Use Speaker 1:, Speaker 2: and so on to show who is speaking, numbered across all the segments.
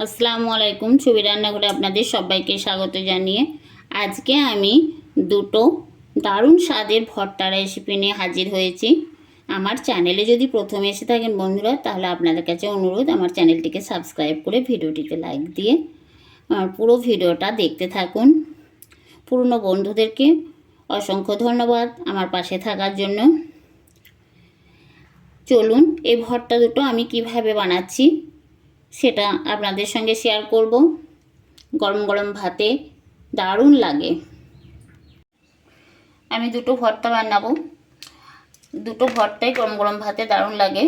Speaker 1: আসসালামু আলাইকুম ছবি রান্নাঘরে আপনাদের সবাইকে স্বাগত জানিয়ে আজকে আমি দুটো দারুণ স্বাদের ভর্তা রেসিপি নিয়ে হাজির হয়েছি। আমার চ্যানেলে যদি প্রথমে এসে থাকেন বন্ধুরা, তাহলে আপনাদের কাছে অনুরোধ, আমার চ্যানেলটিকে সাবস্ক্রাইব করে ভিডিওটিকে লাইক দিয়ে আমার পুরো ভিডিওটা দেখতে থাকুন। পুরনো বন্ধুদেরকে অসংখ্য ধন্যবাদ আমার পাশে থাকার জন্য। চলুন, এই ভর্তা দুটো আমি কীভাবে বানাচ্ছি সেটা আপনাদের সঙ্গে শেয়ার করব। গরম গরম ভাতে দারুণ লাগে। আমি দুটো ভর্তা বানাবো। দুটো ভর্তাই গরম গরম ভাতে দারুণ লাগে।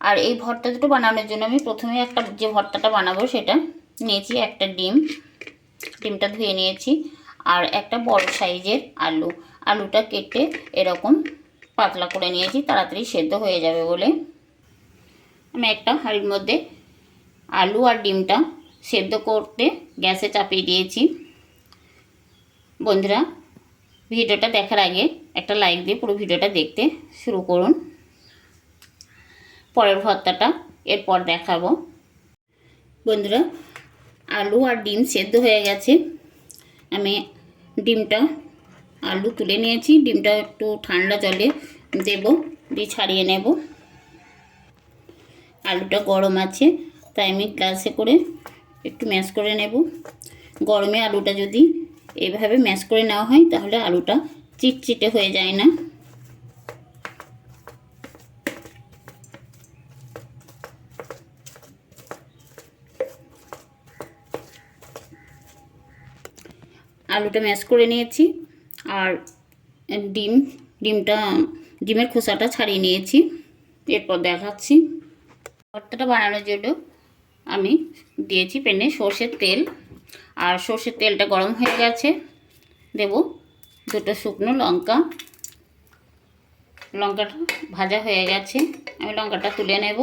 Speaker 1: আর এই ভর্তা দুটো বানানোর জন্য আমি প্রথমে একটা যে ভর্তাটা বানাবো সেটা নিয়েছি একটা ডিম। ডিমটা ধুয়ে নিয়েছি। আর একটা বড় সাইজের আলু। আলুটা কেটে এরকম পাতলা করে নিয়েছি, তাড়াতাড়ি সেদ্ধ হয়ে যাবে বলে। আমি একটা হাঁড়ির মধ্যে আলু আর ডিমটা সেদ্ধ করতে গ্যাসে চাপিয়ে দিয়েছি। বন্ধুরা, ভিডিওটা দেখার আগে একটা লাইক দিয়ে পুরো ভিডিওটা দেখতে শুরু করুন। পরের ভর্তাটা এরপর দেখাবো। বন্ধুরা, আলু আর ডিম সেদ্ধ হয়ে গেছে। আমি ডিমটা আলু তুলে নিয়েছি। ডিমটা একটু ঠান্ডা জলে দেব, দিয়ে ছাড়িয়ে নেব। আলুটা গরম আছে। তাই আমি গ্লাসে করে একটু ম্যাশ করে নেব। গরমে আলুটা যদি এভাবে ম্যাশ করে নেওয়া হয়, তাহলে আলুটা চিটচিটে হয়ে যায় না। আলুটা ম্যাশ করে নিয়েছি, আর ডিম, ডিমটা, ডিমের খোসাটা ছাড়িয়ে নিয়েছি। এরপর দেখাচ্ছি। ভর্তাটা বানানোর জন্য আমি দিয়েছি প্যানে সর্ষের তেল। আর সর্ষের তেলটা গরম হয়ে গেছে। দেব দুটো শুকনো লঙ্কা। লঙ্কাটা ভাজা হয়ে গেছে। আমি লঙ্কাটা তুলে নেব।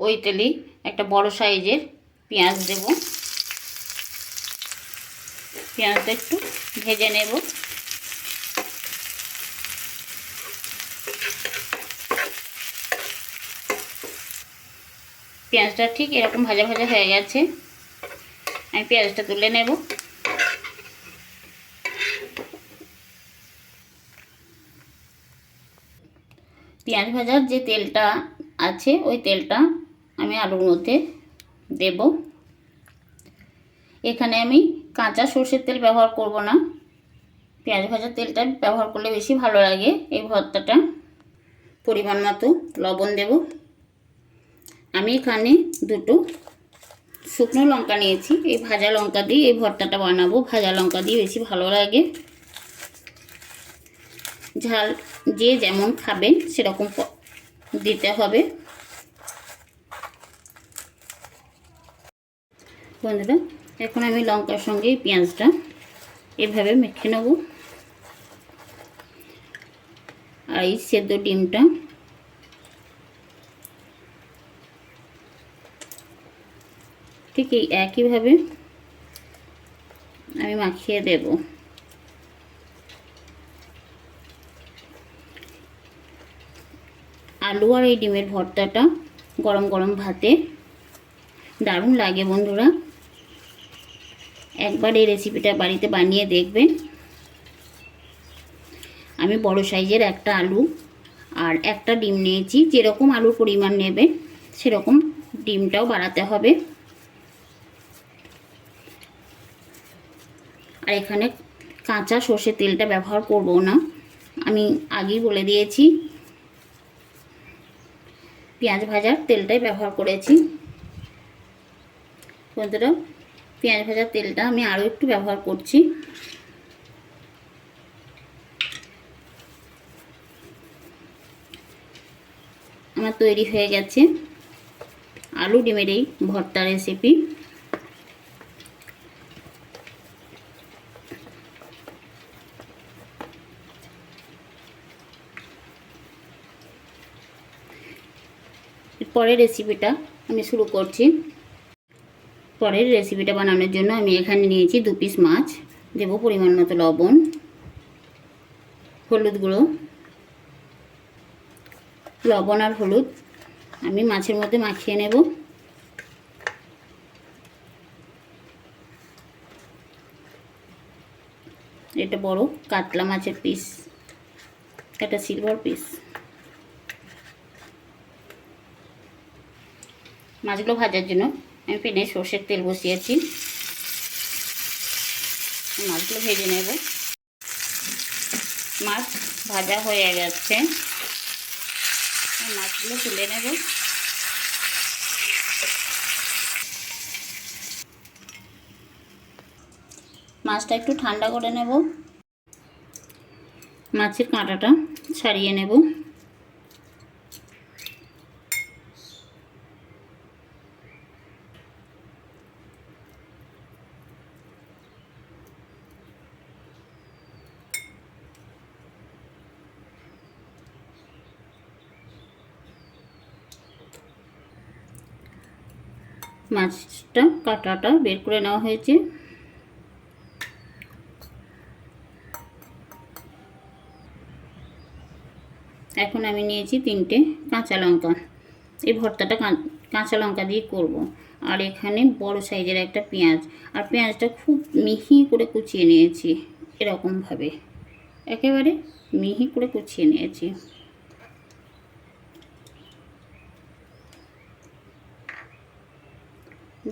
Speaker 1: ওই তেলেই একটা বড় সাইজের পেঁয়াজ দেব। পেঁয়াজটা একটু ভেজে নেব। পেঁয়াজটা ঠিক এরকম ভাজা ভাজা হয়ে গেছে। আমি পেঁয়াজটা তুলে নেব। পেঁয়াজ ভাজার যে তেলটা আছে, ওই তেলটা আমি আলুর মধ্যে দেব। এখানে আমি কাঁচা সর্ষের তেল ব্যবহার করব না। পেঁয়াজ ভাজার তেলটা ব্যবহার করলে বেশি ভালো লাগে। এই ভর্তাটা পরিমাণ মতো লবণ দেব। আমি এখানে দুটো শুকনো লঙ্কা নিয়েছি। এই ভাজা লঙ্কা দিয়ে এই ভর্তাটা বানাবো। ভাজা লঙ্কা দিয়ে বেশি ভালো লাগে। ঝাল যে যেমন খাবেন সেরকম দিতে হবে। বন্ধুরা, এখন আমি লঙ্কার সঙ্গে পেঁয়াজটা এভাবে মেখে নেব। আর এই সেদ্ধ ডিমটা ঠিক এই একইভাবে আমি মাখিয়ে দেব। আলু আর এই ডিমের ভর্তাটা গরম গরম ভাতে। দারুণ লাগে বন্ধুরা। একবার এই রেসিপিটা বাড়িতে বানিয়ে দেখবেন। আমি বড় সাইজের একটা আলু আর একটা ডিম নিয়েছি। যেরকম আলুর পরিমাণ নেবে সেরকম ডিমটাও বাড়াতে হবে। আর এখানে কাঁচা সর্ষের তেলটা ব্যবহার করব না। আমি আগেই বলে দিয়েছি। পেঁয়াজ ভাজার তেলটাই ব্যবহার করেছি। বন্ধুরা, পেঁয়াজ ভাজার তেলটা আমি আরও একটু ব্যবহার করছি। আমার তৈরি হয়ে গেছে। আলু ডিমের এই ভর্তা রেসিপি পরের রেসিপিটা আমি শুরু করছি। পরের রেসিপিটা বানানোর জন্য আমি এখানে নিয়েছি দু পিস মাছ। দেব পরিমাণ মতো লবণ, হলুদ গুঁড়ো, লবণ আর হলুদ। আমি মাছের মধ্যে মাখিয়ে নেব। এটা বড় কাতলা মাছের পিস এটা সিলভার পিস মাছগুলো ভাজার জন্য আমি পেনে সর্ষের তেল বসিয়েছি। মাছগুলো ভেজে নেব। মাছ ভাজা হয়ে গেছে। মাছগুলো তুলে নেব। মাছটা একটু ঠান্ডা করে নেব। মাছের কাঁটাটা ছাড়িয়ে নেব। মাছটা, কাটাটা বের করে নেওয়া হয়েছে। এখন আমি নিয়েছি তিনটে কাঁচা লঙ্কা। এই ভর্তাটা কাঁচা লঙ্কা দিয়ে করব। আর এখানে বড় সাইজের একটা পেঁয়াজ। আর পেঁয়াজটা খুব মিহি করে কুচিয়ে নিয়েছি, এরকমভাবে। একেবারে মিহি করে কুচিয়ে নিয়েছি।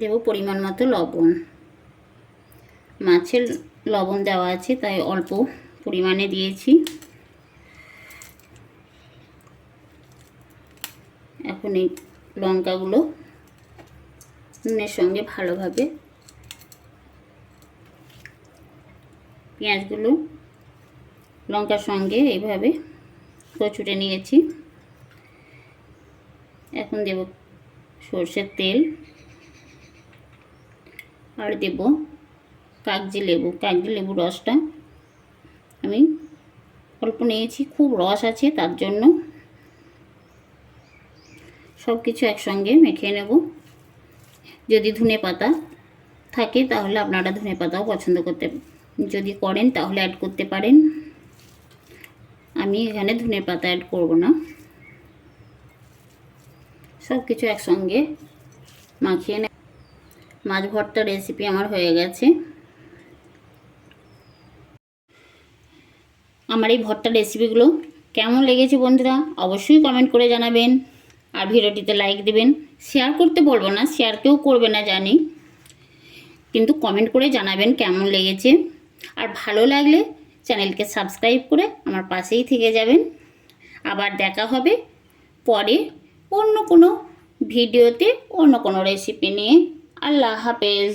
Speaker 1: দেব পরিমাণ মতো লবণ। মাছের লবণ দেওয়া আছে, তাই অল্প পরিমাণে দিয়েছি। এখন এই লঙ্কাগুলো নুনের সঙ্গে ভালোভাবে পেঁয়াজগুলো লঙ্কার সঙ্গে এইভাবে কচুটে নিয়েছি। এখন দেব সর্ষের তেল। আর দেব কাগজি লেবু কাগজি লেবু রসটা। আমি অল্প নিয়েছি, খুব রস আছে তার জন্য। সব কিছু একসঙ্গে মেখে নেব। যদি ধনে পাতা থাকে তাহলে আপনারা ধনে পাতাও পছন্দ করতে, যদি করেন তাহলে অ্যাড করতে পারেন। আমি এখানে ধনে পাতা অ্যাড করব না। সব কিছু একসঙ্গে মাখিয়ে মাছ ভর্তার রেসিপি আমার হয়ে গেছে। আমার এই ভর্তার রেসিপিগুলো কেমন লেগেছে বন্ধুরা অবশ্যই কমেন্ট করে জানাবেন। আর ভিডিওটিতে লাইক দেবেন। শেয়ার করতে বলব না শেয়ার কেউ করবে না জানি। কিন্তু কমেন্ট করে জানাবেন কেমন লেগেছে। আর ভালো লাগলে চ্যানেলকে সাবস্ক্রাইব করে আমার পাশেই থেকে যাবেন। আবার দেখা হবে পরে অন্য কোনো ভিডিওতে অন্য কোনো রেসিপি নিয়ে। আল্লাহ হাফেজ।